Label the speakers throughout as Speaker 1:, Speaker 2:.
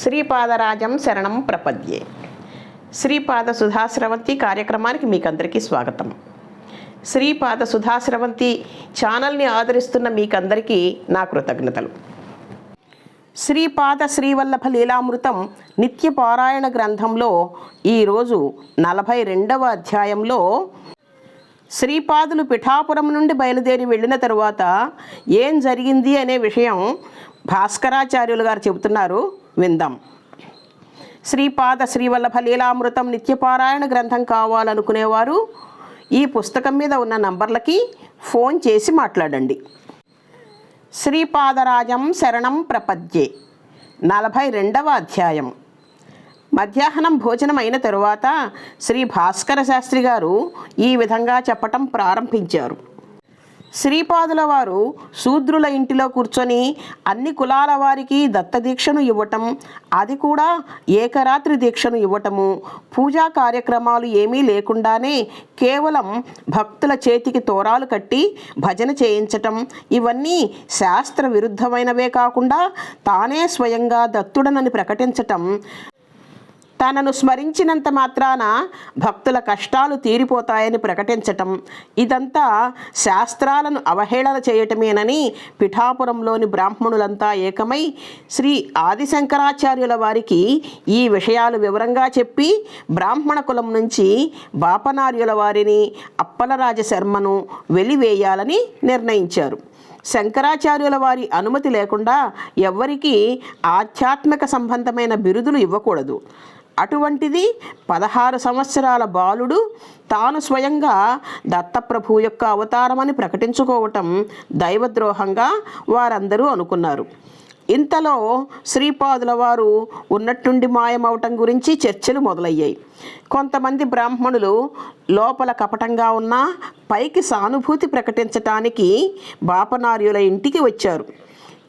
Speaker 1: శ్రీపాదరాజం శరణం ప్రపద్యే. శ్రీపాద సుధాశ్రవంతి కార్యక్రమానికి మీకందరికీ స్వాగతం. శ్రీపాద సుధాశ్రవంతి ఛానల్ని ఆదరిస్తున్న మీకందరికీ నా కృతజ్ఞతలు. శ్రీపాద శ్రీవల్లభ లీలామృతం నిత్య పారాయణ గ్రంథంలో ఈరోజు నలభై రెండవ అధ్యాయంలో శ్రీపాదులు పిఠాపురం నుండి బయలుదేరి వెళ్ళిన తరువాత ఏం జరిగింది అనే విషయం భాస్కరాచార్యులు గారు చెబుతున్నారు. విందాం. శ్రీపాద శ్రీవల్లభ లీలామృతం నిత్యపారాయణ గ్రంథం కావాలనుకునేవారు ఈ పుస్తకం మీద ఉన్న నంబర్లకి ఫోన్ చేసి మాట్లాడండి. శ్రీపాదరాజం శరణం ప్రపద్యే నలభై రెండవ అధ్యాయం. మధ్యాహ్నం భోజనం అయిన తరువాత శ్రీ భాస్కర శాస్త్రి గారు ఈ విధంగా చెప్పటం ప్రారంభించారు. శ్రీపాదుల వారు శూద్రుల ఇంటిలో కూర్చొని అన్ని కులాల వారికి దత్తదీక్షను ఇవ్వటం అది కూడా ఏకరాత్రి దీక్షను ఇవ్వటము. పూజా కార్యక్రమాలు ఏమీ లేకుండానే కేవలం భక్తుల చేతికి తోరాలు కట్టి భజన చేయించటం. ఇవన్నీ శాస్త్ర విరుద్ధమైనవే కాకుండా తానే స్వయంగా దత్తుడనని ప్రకటించటం. తనను స్మరించినంత మాత్రాన భక్తుల కష్టాలు తీరిపోతాయని ప్రకటించటం. ఇదంతా శాస్త్రాలను అవహేళన చేయటమేనని పిఠాపురంలోని బ్రాహ్మణులంతా ఏకమై శ్రీ ఆదిశంకరాచార్యుల వారికి ఈ విషయాలు వివరంగా చెప్పి బ్రాహ్మణ కులం నుంచి బాపనార్యుల వారిని అప్పలరాజ శర్మను వెలివేయాలని నిర్ణయించారు. శంకరాచార్యుల వారి అనుమతి లేకుండా ఎవ్వరికీ ఆధ్యాత్మిక సంబంధమైన బిరుదులు ఇవ్వకూడదు. అటువంటిది పదహారు సంవత్సరాల బాలుడు తాను స్వయంగా దత్తప్రభు యొక్క అవతారమని ప్రకటించుకోవటం దైవద్రోహంగా వారందరూ అనుకున్నారు. ఇంతలో శ్రీపాదుల వారు ఉన్నట్టుండి మాయమవటం గురించి చర్చలు మొదలయ్యాయి. కొంతమంది బ్రాహ్మణులు లోపల కపటంగా ఉన్న పైకి సానుభూతి ప్రకటించటానికి బాపనార్యుల ఇంటికి వచ్చారు.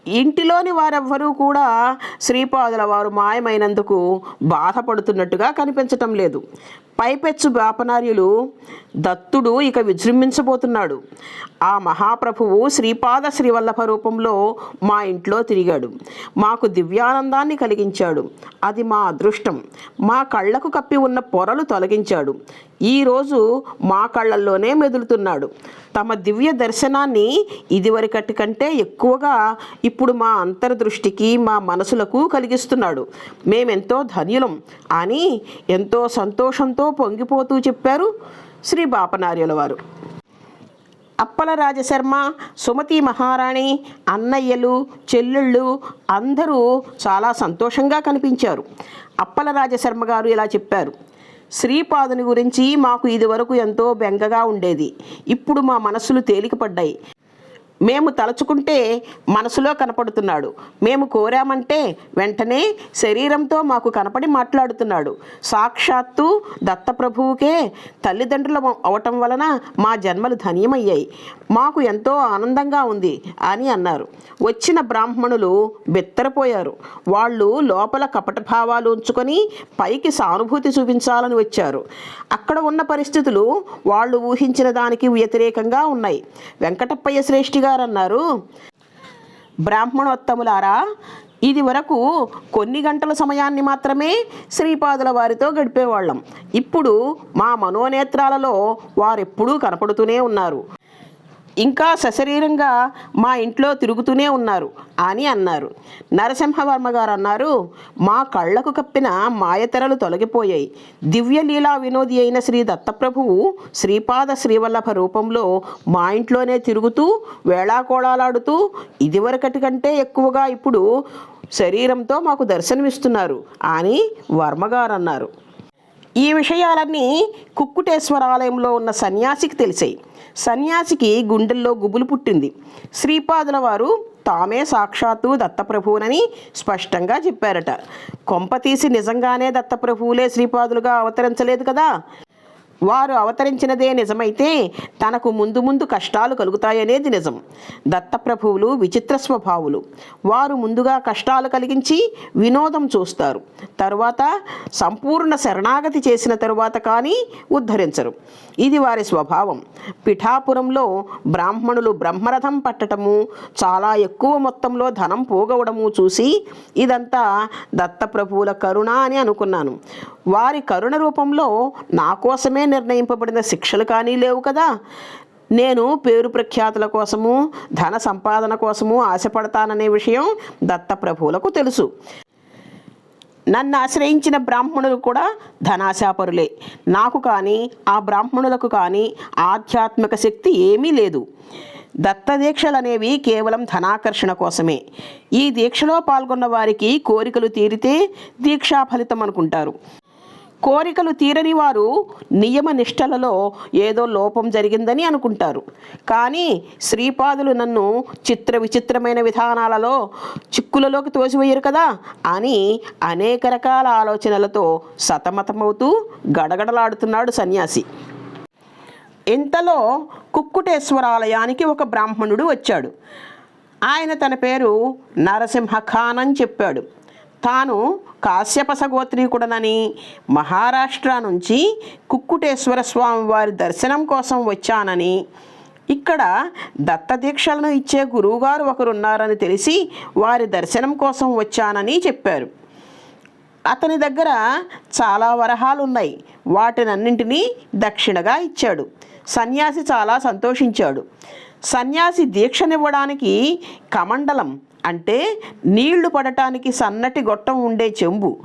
Speaker 1: ఇంటిలోని వారెవ్వరూ కూడా శ్రీపాదుల వారు మాయమైనందుకు బాధపడుతున్నట్టుగా కనిపించటం లేదు. పైపెచ్చు వ్యాపనార్యులు దత్తుడు ఇక విజృంభించబోతున్నాడు. ఆ మహాప్రభువు శ్రీపాద శ్రీవల్లభ రూపంలో మా ఇంట్లో తిరిగాడు. మాకు దివ్యానందాన్ని కలిగించాడు. అది మా అదృష్టం. మా కళ్ళకు కప్పి ఉన్న పొరలు తొలగించాడు. ఈరోజు మా కళ్ళల్లోనే మెదులుతున్నాడు. తమ దివ్య దర్శనాన్ని ఇదివరకటి కంటే ఎక్కువగా ఇప్పుడు మా అంతర్దృష్టికి మా మనసులకు కలిగిస్తున్నాడు. మేమెంతో ధన్యులం. అని ఎంతో సంతోషంతో పొంగిపోతూ చెప్పారు శ్రీ బాపనార్యుల వారు. అప్పల రాజశర్మ సుమతి మహారాణి అన్నయ్యలు చెల్లెళ్ళు అందరూ చాలా సంతోషంగా కనిపించారు. అప్పల రాజశర్మ గారు ఇలా చెప్పారు. శ్రీపాదుని గురించి మాకు ఇదివరకు ఎంతో బెంగగా ఉండేది. ఇప్పుడు మా మనసులు తేలికపడ్డాయి. మేము తలుచుకుంటే మనసులో కనపడుతున్నాడు. మేము కోరామంటే వెంటనే శరీరంతో మాకు కనపడి మాట్లాడుతున్నాడు. సాక్షాత్తు దత్తప్రభువుకే తల్లిదండ్రులు అవటం వలన మా జన్మలు ధన్యమయ్యాయి. మాకు ఎంతో ఆనందంగా ఉంది అని అన్నారు. వచ్చిన బ్రాహ్మణులు బెత్తరపోయారు. వాళ్ళు లోపల కపట భావాలు ఉంచుకొని పైకి సానుభూతి చూపించాలని వచ్చారు. అక్కడ ఉన్న పరిస్థితులు వాళ్ళు ఊహించిన దానికి వ్యతిరేకంగా ఉన్నాయి. వెంకటప్పయ్య శ్రేష్ఠిగా గారన్నారు బ్రాహ్మణోత్తములారా ఇది వరకు కొన్ని గంటల సమయాన్ని మాత్రమే శ్రీపాదుల వారితో గడిపేవాళ్ళం. ఇప్పుడు మా మనోనేత్రాలలో వారెప్పుడూ కనపడుతూనే ఉన్నారు. ఇంకా సశరీరంగా మా ఇంట్లో తిరుగుతూనే ఉన్నారు అని అన్నారు. నరసింహవర్మ గారు అన్నారు మా కళ్ళకు కప్పిన మాయతెరలు తొలగిపోయాయి. దివ్యలీలా వినోది అయిన శ్రీ దత్తప్రభువు శ్రీపాద శ్రీవల్లభ రూపంలో మా ఇంట్లోనే తిరుగుతూ వేళాకోళాలాడుతూ ఇదివరకటి కంటే ఎక్కువగా ఇప్పుడు శరీరంతో మాకు దర్శనమిస్తున్నారు అని వర్మగారు అన్నారు. ఈ విషయాలన్నీ కుక్కుటేశ్వర ఆలయంలో ఉన్న సన్యాసికి తెలిసాయి. సన్యాసికి గుండెల్లో గుబులు పుట్టింది. శ్రీపాదుల వారు తామే సాక్షాత్తు దత్తప్రభువునని స్పష్టంగా చెప్పారట. కొంప తీసి నిజంగానే దత్తప్రభువులే శ్రీపాదులుగా అవతరించలేదు కదా? వారు అవతరించినదే నిజమైతే తనకు ముందు ముందు కష్టాలు కలుగుతాయనేది నిజం. దత్తప్రభువులు విచిత్ర స్వభావులు. వారు ముందుగా కష్టాలు కలిగించి వినోదం చూస్తారు. తరువాత సంపూర్ణ శరణాగతి చేసిన తరువాత కానీ ఉద్ధరించరు. ఇది వారి స్వభావం. పిఠాపురంలో బ్రాహ్మణులు బ్రహ్మరథం పట్టడము చాలా ఎక్కువ మొత్తంలో ధనం పోగవడము చూసి ఇదంతా దత్తప్రభువుల కరుణ అని అనుకున్నాను. వారి కరుణ రూపంలో నా కోసమే నిర్ణయింపబడిన శిక్షలు కానీ లేవు కదా. నేను పేరు ప్రఖ్యాతుల కోసము ధన సంపాదన కోసము ఆశపడతాననే విషయం దత్తప్రభువులకు తెలుసు. నన్ను ఆశ్రయించిన బ్రాహ్మణులు కూడా ధనాశాపరులే. నాకు కానీ ఆ బ్రాహ్మణులకు కానీ ఆధ్యాత్మిక శక్తి ఏమీ లేదు. దత్త దీక్షలు అనేవి కేవలం ధనాకర్షణ కోసమే. ఈ దీక్షలో పాల్గొన్న వారికి కోరికలు తీరితే దీక్షా ఫలితం అనుకుంటారు. కోరికలు తీరని వారు నియమ నిష్టలలో ఏదో లోపం జరిగిందని అనుకుంటారు. కానీ శ్రీపాదులు నన్ను చిత్ర విచిత్రమైన విధానాలలో చిక్కులలోకి తోసివేయరు కదా అని అనేక రకాల ఆలోచనలతో సతమతమవుతూ గడగడలాడుతున్నాడు సన్యాసి. ఇంతలో కుక్కుటేశ్వరాలయానికి ఒక బ్రాహ్మణుడు వచ్చాడు. ఆయన తన పేరు నరసింహ ఖాన్ అని చెప్పాడు. తాను కాశ్యపస గోత్రీకుడనని మహారాష్ట్ర నుంచి కుక్కుటేశ్వర స్వామి వారి దర్శనం కోసం వచ్చానని ఇక్కడ దత్తదీక్షలను ఇచ్చే గురువుగారు ఒకరున్నారని తెలిసి వారి దర్శనం కోసం వచ్చానని చెప్పారు. అతని దగ్గర చాలా వరహాలు ఉన్నాయి వాటినన్నింటినీ దక్షిణగా ఇచ్చాడు. సన్యాసి చాలా సంతోషించాడు. సన్యాసి దీక్షనివ్వడానికి కమండలం అంటే నీళ్ళు పడటానికి సన్నటి గొట్టం ఉండే చెంబు.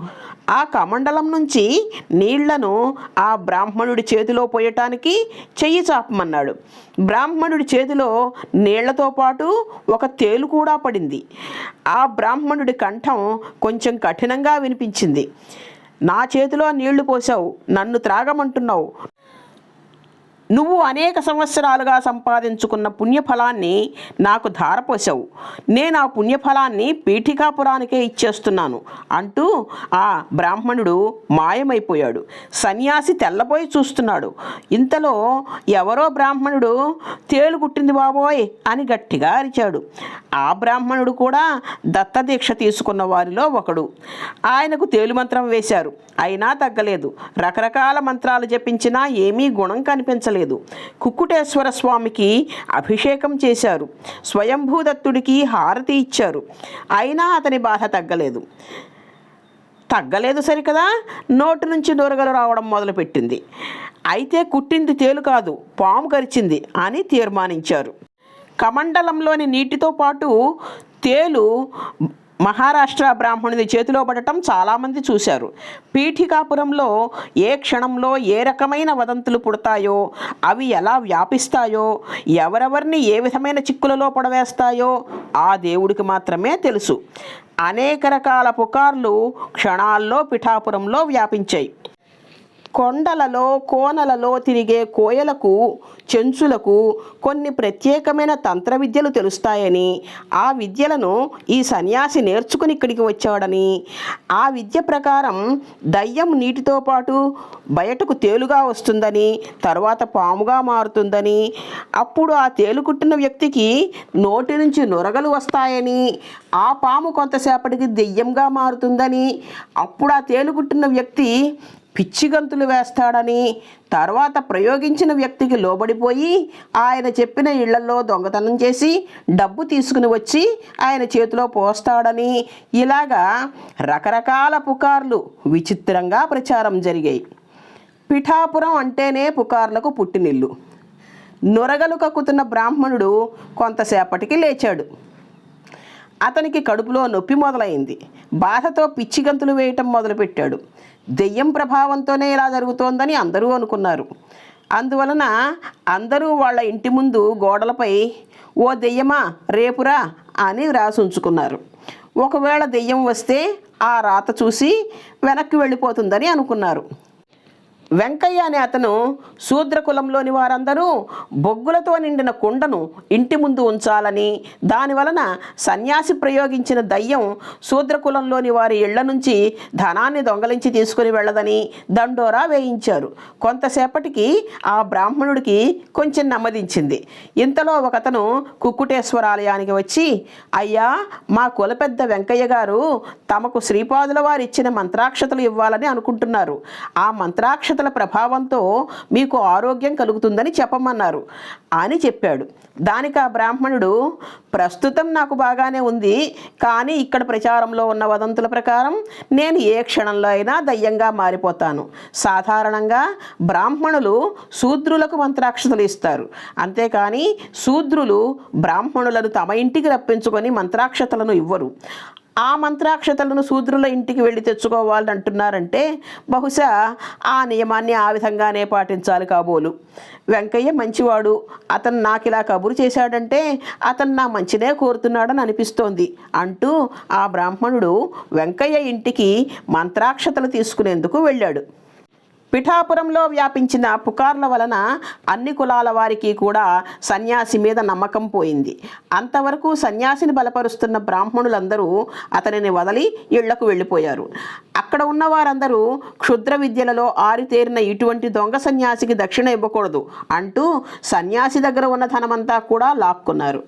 Speaker 1: ఆ కమండలం నుంచి నీళ్ళను ఆ బ్రాహ్మణుడి చేతిలో పోయటానికి చెయ్యి చాపమన్నాడు. బ్రాహ్మణుడి చేతిలో నీళ్ళతో పాటు ఒక తేలు కూడా పడింది. ఆ బ్రాహ్మణుడి కంఠం కొంచెం కఠినంగా వినిపించింది. నా చేతిలో నీళ్ళు పోసావు నన్ను త్రాగమంటున్నావు. నువ్వు అనేక సంవత్సరాలుగా సంపాదించుకున్న పుణ్యఫలాన్ని నాకు ధారపోసావు నేను ఆ పుణ్యఫలాన్ని పీఠికాపురానికే ఇచ్చేస్తున్నాను అంటూ ఆ బ్రాహ్మణుడు మాయమైపోయాడు. సన్యాసి తెల్లబోయి చూస్తున్నాడు. ఇంతలో ఎవరో బ్రాహ్మణుడు తేలు కుట్టింది బాబోయ్ అని గట్టిగా అరిచాడు. ఆ బ్రాహ్మణుడు కూడా దత్తదీక్ష తీసుకున్న వారిలో ఒకడు. ఆయనకు తేలు మంత్రం వేశారు. అయినా తగ్గలేదు. రకరకాల మంత్రాలు జపించినా ఏమీ గుణం కనిపించలేదు. కుక్కుటేశ్వర స్వామికి అభిషేకం చేశారు. స్వయంభూదత్తుడికి హారతి ఇచ్చారు. అయినా అతని బాధ తగ్గలేదు. తగ్గలేదు సరికదా? నోటి నుంచి నొరగలు రావడం మొదలుపెట్టింది. అయితే కుట్టింది తేలు కాదు పాము కరిచింది అని తీర్మానించారు. కమండలంలోని నీటితో పాటు తేలు మహారాష్ట్ర బ్రాహ్మణుని చేతిలో పడటం చాలామంది చూశారు. పీఠికాపురంలో ఏ క్షణంలో ఏ రకమైన వదంతులు పుడతాయో అవి ఎలా వ్యాపిస్తాయో ఎవరెవరిని ఏ విధమైన చిక్కులలో పడవేస్తాయో ఆ దేవుడికి మాత్రమే తెలుసు. అనేక రకాల పుకార్లు క్షణాల్లో పిఠాపురంలో వ్యాపించాయి. కొండలలో కోనలలో తిరిగే కోయలకు చెంచులకు కొన్ని ప్రత్యేకమైన తంత్ర విద్యలు తెలుస్తాయని ఆ విద్యలను ఈ సన్యాసి నేర్చుకుని ఇక్కడికి వచ్చాడని. ఆ విద్య ప్రకారం దయ్యం నీటితో పాటు బయటకు తేలుగా వస్తుందని తర్వాత పాముగా మారుతుందని అప్పుడు ఆ తేలుకుట్టిన వ్యక్తికి నోటి నుంచి నొరగలు వస్తాయని ఆ పాము కొంతసేపటికి దెయ్యంగా మారుతుందని అప్పుడు ఆ తేలుకుట్టిన వ్యక్తి పిచ్చిగంతులు వేస్తాడని తర్వాత ప్రయోగించిన వ్యక్తికి లోబడిపోయి ఆయన చెప్పిన ఇళ్ళలో దొంగతనం చేసి డబ్బు తీసుకుని వచ్చి ఆయన చేతిలో పోస్తాడని ఇలాగా రకరకాల పుకార్లు విచిత్రంగా ప్రచారం జరిగాయి. పిఠాపురం అంటేనే పుకార్లకు పుట్టినిల్లు. నొరగలు కక్కుతున్న బ్రాహ్మణుడు కొంతసేపటికి లేచాడు. అతనికి కడుపులో నొప్పి మొదలైంది. బాధతో పిచ్చి గంతులు వేయటం మొదలుపెట్టాడు. దెయ్యం ప్రభావంతోనే ఇలా జరుగుతోందని అందరూ అనుకున్నారు. అందువలన అందరూ వాళ్ళ ఇంటి ముందు గోడలపై ఓ దెయ్యమా రేపురా అని వ్రాసి ఉంచుకున్నారు. ఒకవేళ దెయ్యం వస్తే ఆ రాత చూసి వెనక్కి వెళ్ళిపోతుందని అనుకున్నారు. వెంకయ్య అనే అతను శూద్ర కులంలోని వారందరూ బొగ్గులతో నిండిన కుండను ఇంటి ముందు ఉంచాలని దాని వలన సన్యాసి ప్రయోగించిన దయ్యం శూద్ర కులంలోని వారి ఇళ్ళ నుంచి ధనాన్ని దొంగలించి తీసుకుని వెళ్ళదని దండోరా వేయించారు. కొంతసేపటికి ఆ బ్రాహ్మణుడికి కొంచెం నెమ్మదించింది. ఇంతలో ఒకతను కుక్కుటేశ్వరాలయానికి వచ్చి అయ్యా మా కుల పెద్ద వెంకయ్య గారు తమకు శ్రీపాదుల వారు ఇచ్చిన మంత్రాక్షతలు ఇవ్వాలని అనుకుంటున్నారు. ఆ మంత్రాక్ష మంత్రాక్షతల ప్రభావంతో మీకు ఆరోగ్యం కలుగుతుందని చెప్పమన్నారు అని చెప్పాడు. దానికి ఆ బ్రాహ్మణుడు ప్రస్తుతం నాకు బాగానే ఉంది కానీ ఇక్కడ ప్రచారంలో ఉన్న వదంతుల ప్రకారం నేను ఏ క్షణంలో అయినా దయ్యంగా మారిపోతాను. సాధారణంగా బ్రాహ్మణులు శూద్రులకు మంత్రాక్షతలు ఇస్తారు. అంతేకాని శూద్రులు బ్రాహ్మణులను తమ ఇంటికి రప్పించుకొని మంత్రాక్షతలను ఇవ్వరు. ఆ మంత్రాక్షతలను శూద్రుల ఇంటికి వెళ్ళి తెచ్చుకోవాలని అంటున్నారంటే బహుశా ఆ నియమాన్ని ఆ విధంగానే పాటించాలి కాబోలు. వెంకయ్య మంచివాడు. అతను నాకు ఇలా కబురు చేశాడంటే అతను నా మంచినే కోరుతున్నాడని అనిపిస్తోంది అంటూ ఆ బ్రాహ్మణుడు వెంకయ్య ఇంటికి మంత్రాక్షతలు తీసుకునేందుకు వెళ్ళాడు. పిఠాపురంలో వ్యాపించిన పుకార్ల వలన అన్ని కులాల వారికి కూడా సన్యాసి మీద నమ్మకం పోయింది. అంతవరకు సన్యాసిని బలపరుస్తున్న బ్రాహ్మణులందరూ అతనిని వదలి ఇళ్ళకు వెళ్ళిపోయారు. అక్కడ ఉన్న వారందరూ క్షుద్ర విద్యలలో ఆరితేరిన ఇటువంటి దొంగ సన్యాసికి దక్షిణ ఇవ్వకూడదు అంటూ సన్యాసి దగ్గర ఉన్న ధనమంతా కూడా లాక్కున్నారు.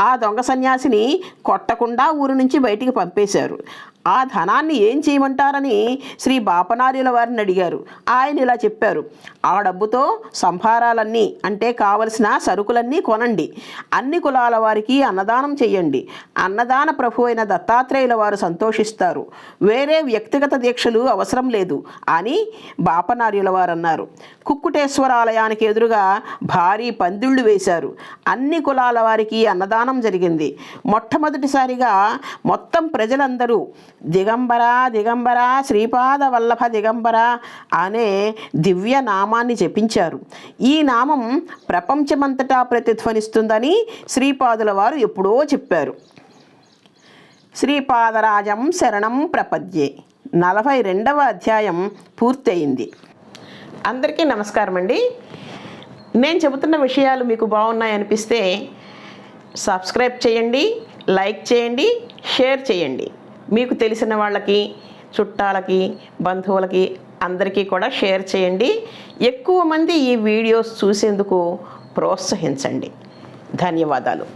Speaker 1: ఆ దొంగ సన్యాసిని కొట్టకుండా ఊరు నుంచి బయటికి పంపేశారు. ఆ ధనాన్ని ఏం చేయమంటారని శ్రీ బాపనార్యుల వారిని అడిగారు. ఆయన ఇలా చెప్పారు. ఆ డబ్బుతో సంభారాలన్నీ అంటే కావలసిన సరుకులన్నీ కొనండి. అన్ని కులాల వారికి అన్నదానం చేయండి. అన్నదాన ప్రభు అయిన దత్తాత్రేయుల వారు సంతోషిస్తారు. వేరే వ్యక్తిగత దీక్షలు అవసరం లేదు అని బాపనార్యుల వారు అన్నారు. కుక్కుటేశ్వర ఆలయానికి ఎదురుగా భారీ పందిళ్ళు వేశారు. అన్ని కులాల వారికి అన్నదానం జరిగింది. మొట్టమొదటిసారిగా మొత్తం ప్రజలందరూ దిగంబర దిగంబర శ్రీపాద వల్లభ దిగంబర అనే దివ్య నామాన్ని జపించారు. ఈ నామం ప్రపంచమంతటా ప్రతిధ్వనిస్తుందని శ్రీపాదుల వారు ఎప్పుడో చెప్పారు. శ్రీపాదరాజం శరణం ప్రపద్యే. నలభై రెండవ అధ్యాయం పూర్తయింది. అందరికీ నమస్కారం అండి. నేను చెబుతున్న విషయాలు మీకు బాగున్నాయి అనిపిస్తే సబ్స్క్రైబ్ చేయండి లైక్ చేయండి షేర్ చేయండి. మీకు తెలిసిన వాళ్ళకి చుట్టాలకి బంధువులకి అందరికీ కూడా షేర్ చేయండి. ఎక్కువ మంది ఈ వీడియోస్ చూసేందుకు ప్రోత్సహించండి. ధన్యవాదాలు.